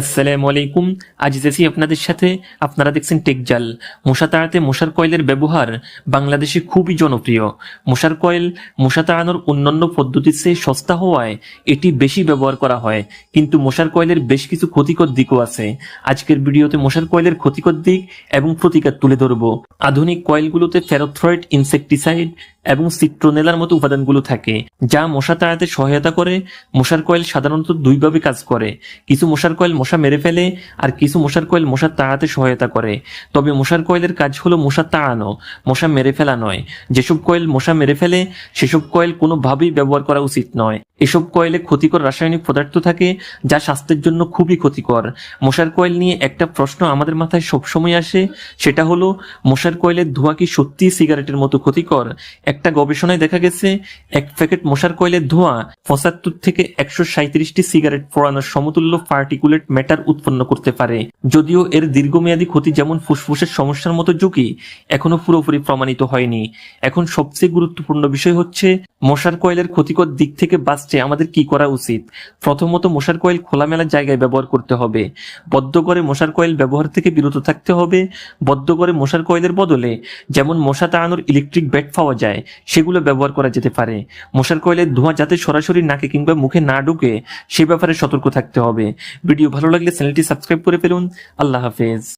আসসালামু আলাইকুম। আজ জেসি আপনাদের সাথে। আপনারা দেখছেন টেকজাল মশা তাড়াতে মশার কয়েলের ব্যবহার বাংলাদেশে খুবই জনপ্রিয়। মশার কয়েল মশা তাড়ানোর অন্যান্য পদ্ধতির চেয়ে সস্তা হওয়ায় এটি বেশি ব্যবহার করা হয়। কিন্তু মশার কয়েলের বেশ কিছু ক্ষতিকর দিকও আছে। আজকের ভিডিওতে মশার কয়েলের ক্ষতিকর দিক এবং প্রতিকার তুলে ধরব। আধুনিক কয়েলগুলোতে ফেরোথ্রয়েড, ইনসেকটিসাইড এবং সিট্রোনেলার মতো উপাদানগুলো থাকে, যা মশা তাড়াতে সহায়তা করে। মশার কয়েল সাধারণত দুইভাবে কাজ করে। কিছু মশার কয়েল মশা মেরে ফেলে, আর কিছু মশার কয়েল মশা তাড়াতে সহায়তা করে। তবে মশার কয়েলের কাজ হলো মশা তাড়ানো, মশা মেরে ফেলা নয়। যেসব কয়েল মশা মেরে ফেলে, সেসব কয়েল কোনোভাবেই ব্যবহার করা উচিত নয়। এসব কয়েলে ক্ষতিকর রাসায়নিক পদার্থ থাকে, যা স্বাস্থ্যের জন্য খুবই ক্ষতিকর। মশার কয়েল নিয়ে একটা প্রশ্ন আমাদের মাথায় সবসময় আসে, সেটা হলো, মশার কয়েলের ধোঁয়া কি সত্যিই সিগারেটের মতো ক্ষতিকর? একটা গবেষণায় দেখা গেছে, এক প্যাকেট মশার কয়েলের ধোঁয়া পঁচাত্তর থেকে একশো সাঁত্রিশটি সিগারেট পোড়ানোর সমতুল্য পার্টিকুলেট ম্যাটার উৎপন্ন করতে পারে। যদিও এর দীর্ঘমেয়াদী ক্ষতি যেমন ফুসফুসের সমস্যার মতো ঝুঁকি এখনও পুরোপুরি প্রমাণিত হয়নি। এখন সবচেয়ে গুরুত্বপূর্ণ বিষয় হচ্ছে, মশার কয়েলের ক্ষতিকর দিক থেকে বাঁচতে আমাদের কি করা উচিত? প্রথমত, মশার কয়েল খোলামেলা জায়গায় ব্যবহার করতে হবে। বদ্ধ করে মশার কয়েল ব্যবহার থেকে বিরত থাকতে হবে। বদ্ধ করে মশার কয়েলের বদলে যেমন মশা তাড়ানোর ইলেকট্রিক ব্যাট পাওয়া যায় সেগুলো ব্যবহার করা যেতে পারে। মশার কয়েলের ধোঁয়া যাতে সরাসরি নাকে কিংবা মুখে না ঢুকে, সে ব্যাপারে সতর্ক থাকতে হবে। ভিডিও ভালো লাগলে চ্যানেলটি সাবস্ক্রাইব করে ফেলুন। আল্লাহ হাফেজ।